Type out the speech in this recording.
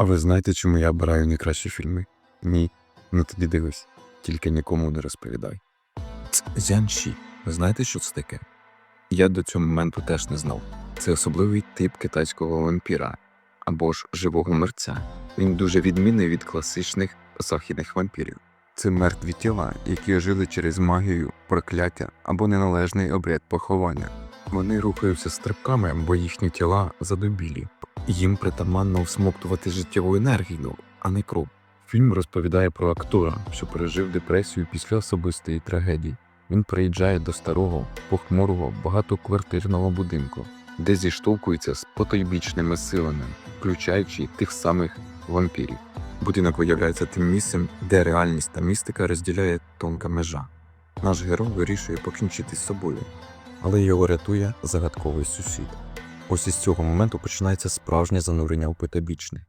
А ви знаєте, чому я обираю найкращі фільми? Ні. Ну тоді дивись, тільки нікому не розповідай. Зянші. Ви знаєте, що це таке? Я до цього моменту теж не знав. Це особливий тип китайського вампіра або ж живого мерця. Він дуже відмінний від класичних західних вампірів. Це мертві тіла, які жили через магію, прокляття або неналежний обряд поховання. Вони рухаються стрибками, бо їхні тіла задубілі. Їм притаманно всмоктувати життєву енергію, а не кров. Фільм розповідає про актора, що пережив депресію після особистої трагедії. Він приїжджає до старого, похмурого, багатоквартирного будинку, де зіштовхується з потойбічними силами, включаючи тих самих вампірів. Будинок виявляється тим місцем, де реальність та містика розділяє тонка межа. Наш герой вирішує покінчити з собою, але його рятує загадковий сусід. Ось із цього моменту починається справжнє занурення у потойбічне.